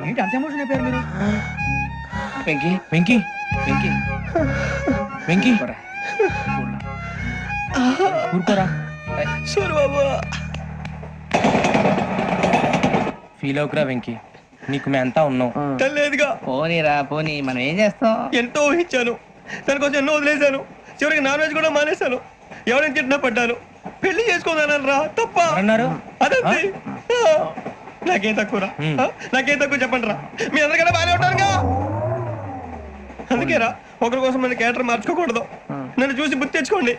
ఏంటి అంత ఎమోషన్ అయిపోయారు మీరు? వెంకీ వెంకీ వెంకీ. వెంకీ. ఊరుకోరా ఫీల్ అవుకురా వెంకీ. నీకు మేమంతా ఉన్నాం. లేదుగా పోనీరా పోనీ మనం ఏం చేస్తాం? ఎంతో ఊహించాను. దానికోసం ఎన్నో వదిలేశాను. చివరికి నాన్ వెజ్ కూడా మానేశాను. ఎవరైనా తిట్టినా పడ్డాను. పెళ్ళి చేసుకోదానని రా తప్ప. అన్నారు అదంతే. నాకేం తక్కువ హ్మ్. నాకేం తక్కువ చెప్పండి రా. మీ అందరికన్నా బాగానే ఉంటారుగా. అందుకే రా ఒకరి కోసం మన క్యారెక్టర్ మార్చుకోకూడదు. నన్ను చూసి గుర్తు తెచ్చుకోండి.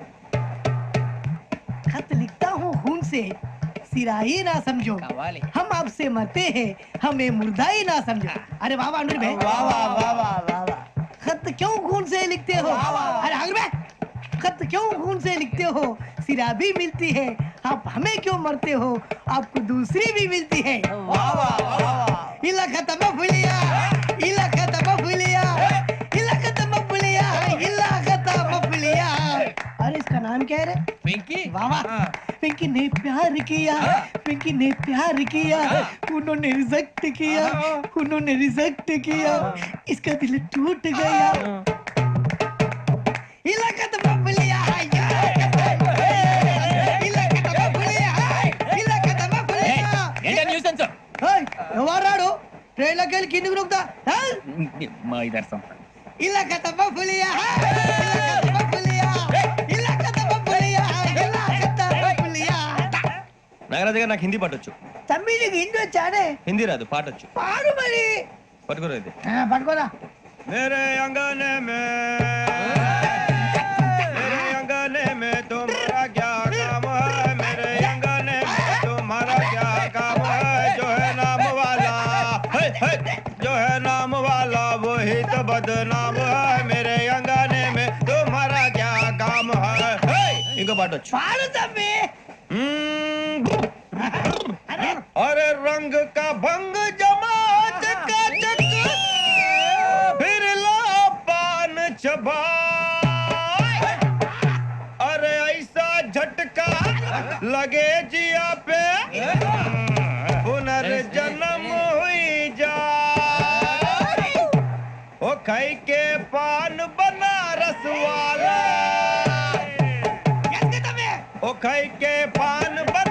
हूँ खून से सिरा ही ना समझो हम आपसे मरते हैं हमें मुर्दा ही ना समझो अरे वाह वाह भाई वाह वाह वाह वाह वाह वाह खत क्यों खून से लिखते हो अरे अनुर भाई खत क्यों खून से लिखते हो सिरा भी मिलती है आप हमें क्यों मरते हो आपको दूसरी भी मिलती है इला खत्म फुलिया इला खत्म फुलिया इला खत्म फुलिया इला खत्म फुलिया अरे इसका नाम क्या है रे వెంకీ वाह वाह पिंकी ने प्यार किया पिंकी ने प्यार किया उन्होंने रिजेक्ट किया उन्होंने रिजेक्ट किया इसका दिल टूट गया इलाका तो बबलिया है इलाका तो बबलिया है इलाका तो बबलिया న్యూసెన్స్ ఏయ్, ఎవరాడు ట్రైన్లోకి వెళ్ళి కిందికి నొక్కుతా మా ఇదర్శం ఇలాక తప్ప పులియా ఇలాక తప్ప పులియా నాగరాజు గారు నాకు హిందీ పట్టొచ్చు తమ్మి హిందీ వచ్చానే హిందీ రాదు పాటొచ్చు. పాడు మరి. పట్టుకోరా ఇది. పట్టుకోరా. మేరే అంగనే మే. బదనామ మేరే అంగనే మే తుమారా క్యా కామ హై. ఇంకో పాట వచ్చు పాడు पान अरे ऐसा झटका लगे जिया पे। पुनर्जन्म हुई जा। ओ खाई के पान बनारस वाला। ओ खाई के पान बनारस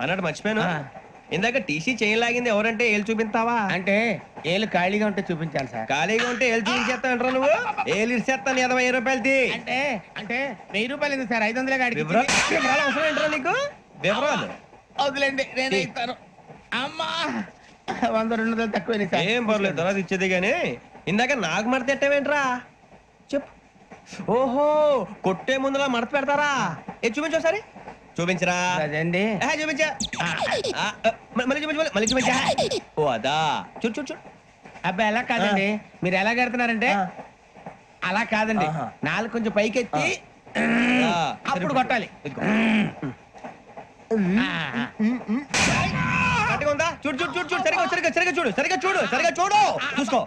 అన్నట్టు మర్చిపోయాను. ఇందాక టీసీ చేయి లాగింది ఎవరంటే ఏళ్ళు చూపిస్తావా? అంటే ఏళ్ళు ఖాళీగా ఉంటే చూపించాలి సార్. ఖాళీగా ఉంటే ఏళ్ళు చూపించేస్తానంటారా నువ్వు? ఏళ్ళు ఇచ్చేస్తాను ఇరవై రూపాయలది. అంటే అంటే వెయ్యి రూపాయలు ఎందుకు సార్? ఐదు వందలే వివరాలు? అవసరం ఏంట్రా నీకు? వివరాలు? వదిలేండి నేనే ఇస్తాను. అమ్మా వంద రెండు వందలు తక్కువ సార్. ఏం పర్లేదు తర్వాత ఇచ్చేది కానీ ఇందాక నాకు మడత ఎట్టవేంట్రా? చెప్పు. ఓహో కొట్టే ముందులా మడత పెడతారా? ఏ చూపించు ఒకసారి. చూపించరా? అదండి చూపించా. ఆ, ఆ, మ- మళ్ళీ చూపించు మళ్ళీ- మళ్ళీ చూపించా. ఓ అదా. చూడు చూడు చూడు. అబ్బాయి ఎలా కాదండి. మీరు ఎలా కడుతున్నారంటే. అలా కాదండి. నాలుగు కొంచెం పైకెత్తి అప్పుడు కొట్టాలి. ఉందా? చూడు చూడు చూడు చూడు. సరిగా సరిగా సరిగా చూడు సరిగా చూడు సరిగా చూడు. చూసుకో.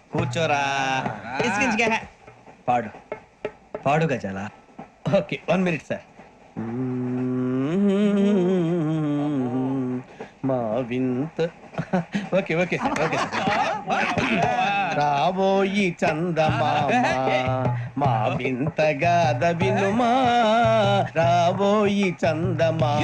కూర్చోరా. ఇసికించుకే. పాడు. పాడు గజాల. Okay one minute sir. మా వింత. Okay okay okay. రాబోయి చందమామ మా వింతగా వినుమా. రాబోయి చందమామ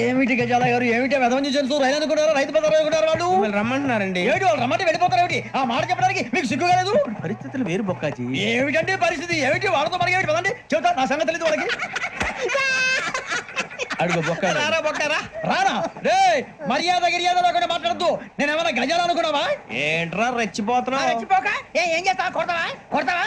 ఏమిటి గజాల గారు? ఏమిటి? వెదవని చేస్తూ రైలు అనుకున్నారు? రైతు పెద్ద అనుకున్నారు వాళ్ళు? మిమ్మల్ని రమ్మంటున్నారండి. ఏమిటి వాళ్ళు రమ్మంటే వెళ్ళిపోతారు ఏమిటి? ఆ మాట చెప్పడానికి మీకు సిగ్గు కాలేదు? పరిస్థితులు వేరు బొక్కాజీ. ఏమిటండి పరిస్థితి? ఏమిటి? వాళ్ళతో మనకి ఏమిటి? పదండి. చెబుతా నా సంగతి తెలియదు వాళ్ళకి. అడుగు బొక్క రారా బొక్కరా? రానా రే మర్యాద గిర్యాద లేకుండా మాట్లాడద్దు. నేను ఏమైనా గజాలు అనుకున్నావా? ఏంట్రా రెచ్చిపోతున్నావు? రెచ్చిపోక? ఏ ఏం చేస్తావా? కొడతావా? కొడతావా?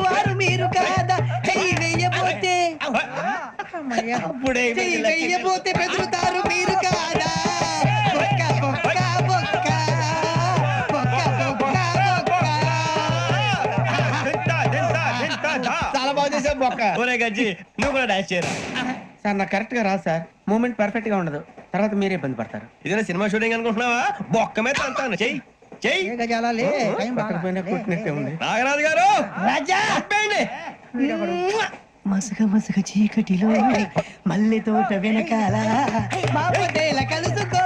అప్పుడే వెయ్యబోతే బెదురుతారు మీరు కాదా? బొక్క బొక్క బొక్క. బొక్క బొక్క బొక్క. చాలా బాగా చేసావు బొక్క. ఒరే గజ్జి నువ్వు కూడా డాన్స్ చేయరా? సార్ నాకు కరెక్ట్గా రాదు సార్. మూమెంట్ పర్ఫెక్ట్గా ఉండదు. తర్వాత మీరే ఇబ్బంది పడతారు. ఇదేనా సినిమా షూటింగ్ అనుకుంటున్నావా? బొక్క మీద అంతాను చెయ్యి చెయ్యి. నాగరాజు గారు! రాజా! ఆపేయండి. మసక మసక చీకటిలో మల్లె తోట వెనకాల మాపటేల కలుసుకో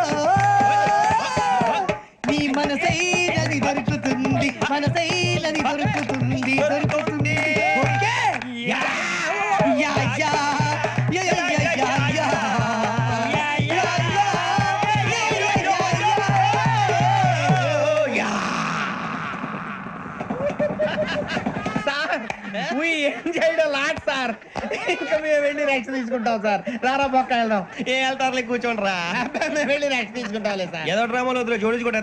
నీ మనసైనది దొరుకుతుంది మనసైనది దొరుకుతుంది దొరుకుతుంది లాట్ సార్. ఇంకా మేము వెళ్ళి రెక్స్ తీసుకుంటాం సార్. రారా బొక్క వెళ్దాం. ఏ వెళ్తారులే కూర్చోండి రా. మేము వెళ్ళి రెక్స్ తీసుకుంటాంలే సార్. ఏదో డ్రామాలో వద్దు జోడించుకుంటా